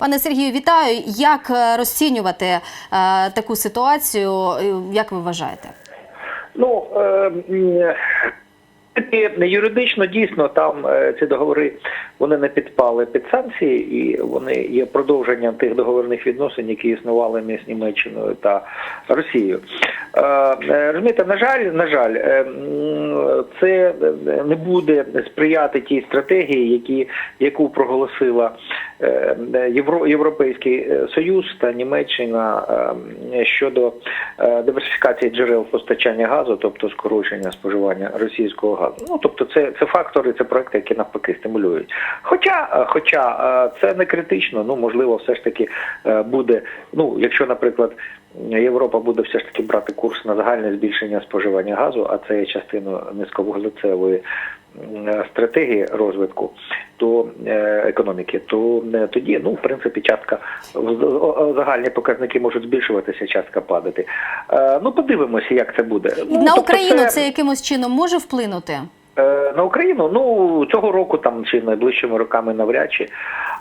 Пане Сергію, вітаю. Як е, розцінювати е, таку ситуацію? Е, Як ви вважаєте? Ну е, таки, юридично дійсно там е, ці договори вони не підпали під санкції, і вони є продовженням тих договірних відносин, які існували між Німеччиною та Росією. Е, е, розумієте, на жаль, на жаль, це не буде сприяти тій стратегії, які яку проголосила Євро, Європейський Союз та Німеччина щодо диверсифікації джерел постачання газу, тобто скорочення споживання російського газу. Ну тобто, це, це фактори, це проекти, які навпаки стимулюють. Хоча, е, хоча е, це не критично, ну можливо, все ж таки е, буде. Ну, якщо, наприклад. Європа буде все ж таки брати курс на загальне збільшення споживання газу, а це є частиною низьковуглецевої стратегії розвитку то е, економіки, то е, тоді, ну в принципі, частка загальні показники можуть збільшуватися, частка падати. Е, ну подивимося, як це буде. Ну, На тобто Україну це якимось чином може вплинути? Е, На Україну ну цього року там чи найближчими роками навряд чи.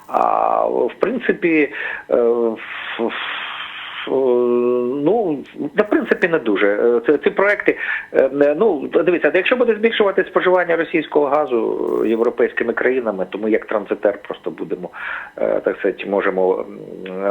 А в принципі, е, ну в принципі не дуже. Е, Це ці проекти. е, не- Ну дивіться, якщо буде збільшувати споживання російського газу е, європейськими країнами, то ми як транзитер просто будемо е, так сказати, можемо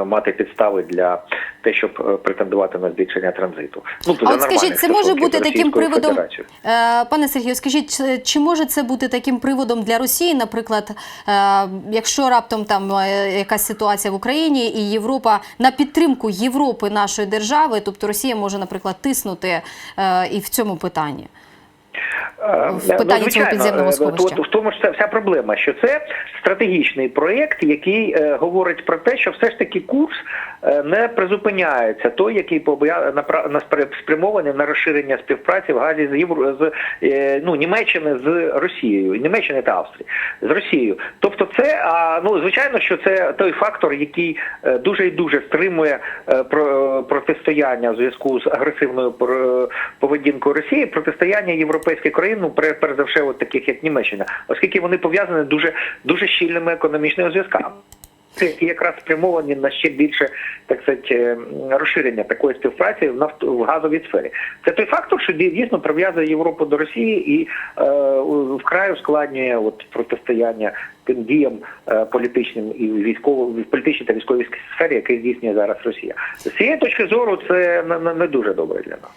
мати підстави для те, щоб е, претендувати на збільшення транзиту. Ну А от скажіть, це може бути таким приводом, Федерацією. Е, пане Сергію, скажіть, чи- чи може це бути таким приводом для Росії, наприклад, е, якщо раптом там якась ситуація в Україні і Європа на підтримку Європи нашої держави, тобто Росія може, наприклад, тиснути і в цьому питанні? В питанні цього підземного е, сховища. В тому ж це вся проблема, що це стратегічний проєкт, який е, говорить про те, що все ж таки курс е, не призупиняється, той, який побоя- на спря- спрямований на розширення співпраці в газі з з е, ну Німеччини з Росією, Німеччини та Австрії з Росією. Тобто, це а ну звичайно, що це той фактор, який е, дуже і дуже стримує е, про- протистояння в зв'язку з агресивною поведінкою Росії, протистояння європейських країн, ну перш за все, от таких як Німеччина, оскільки вони пов'язані дуже дуже щільними економічними зв'язками. Які якраз спрямовані на ще більше так сказати, е, розширення такої співпраці в нафт в газовій сфері. Це той фактор, що дій- дійсно прив'язує Європу до Росії і е, вкрай ускладнює от протистояння тим діям е, політичним і військовим в політичній та військовій сфері, які здійснює зараз Росія. З цієї точки зору це не- не дуже добре для нас.